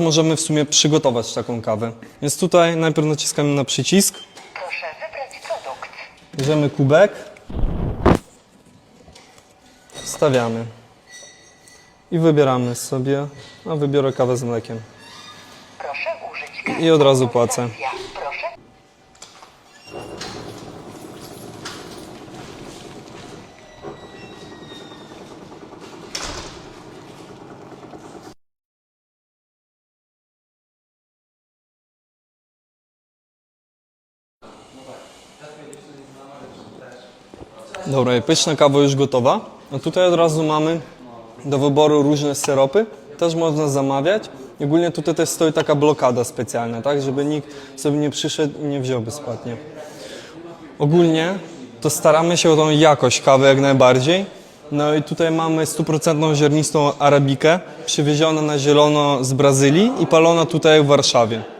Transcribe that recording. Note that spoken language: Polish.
Możemy w sumie przygotować taką kawę. Więc tutaj najpierw naciskamy na przycisk, Proszę wybrać produkt. bierzemy kubek, wstawiamy i wybieramy sobie, a wybiorę kawę z mlekiem. Proszę użyć karty. I od razu płacę. Dobra, pyszna kawa już gotowa. A tutaj od razu mamy do wyboru różne syropy. Też można zamawiać. Ogólnie tutaj też stoi taka blokada specjalna, tak? Żeby nikt sobie nie przyszedł i nie wziął bezpłatnie. Ogólnie to staramy się o tą jakość kawy jak najbardziej. No i tutaj mamy stuprocentną ziarnistą arabikę, przywieziona na zielono z Brazylii i palona tutaj w Warszawie.